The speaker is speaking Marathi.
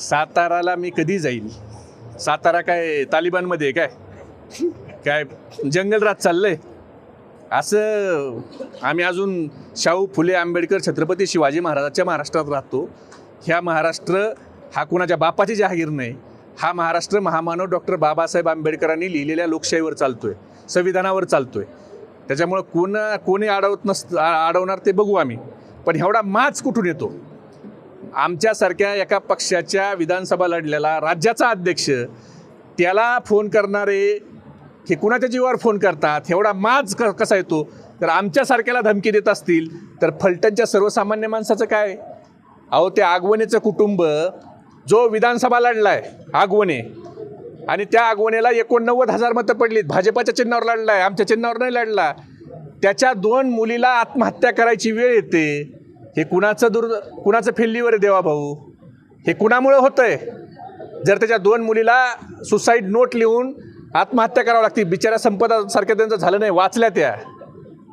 साताराला मी कधी जाईल सातारा काय तालिबानमध्ये आहे काय काय जंगलराज चाललंय? असं आम्ही अजून शाहू फुले आंबेडकर छत्रपती शिवाजी महाराजांच्या महाराष्ट्रात राहतो. ह्या महाराष्ट्र हा कुणाच्या बापाची जहागीर नाही. हा महाराष्ट्र महामानव डॉक्टर बाबासाहेब आंबेडकरांनी लिहिलेल्या लोकशाहीवर चालतोय संविधानावर चालतोय. त्याच्यामुळं कोण कोणी अडवत नस अडवणार ते बघू आम्ही. पण एवढा माच कुठून येतो? आमच्यासारख्या एका पक्षाच्या विधानसभा लढलेला राज्याचा अध्यक्ष त्याला फोन करणारे हे कुणाच्या जीवावर फोन करतात एवढा माज क कसा येतो? तर आमच्यासारख्याला धमकी देत असतील तर फलटणच्या सर्वसामान्य माणसाचं काय? अहो ते आगवणेचं कुटुंब जो विधानसभा लढलाय आगवणे आणि त्या आगवणेला एकोणनव्वद हजार मतं पडलीत. भाजपाच्या चिन्हावर लढलाय आमच्या चिन्हावर नाही लढला. त्याच्या दोन मुलीला आत्महत्या करायची वेळ येते. हे कुणाचं दुर् कुणाचं फेल्लीवर आहे देवा भाऊ? हे कुणामुळं होतं आहे जर त्याच्या दोन मुलीला सुसाईड नोट लिहून आत्महत्या करावं लागते बिचाऱ्या संपदासारख्या त्यांचं झालं नाही वाचल्या त्या.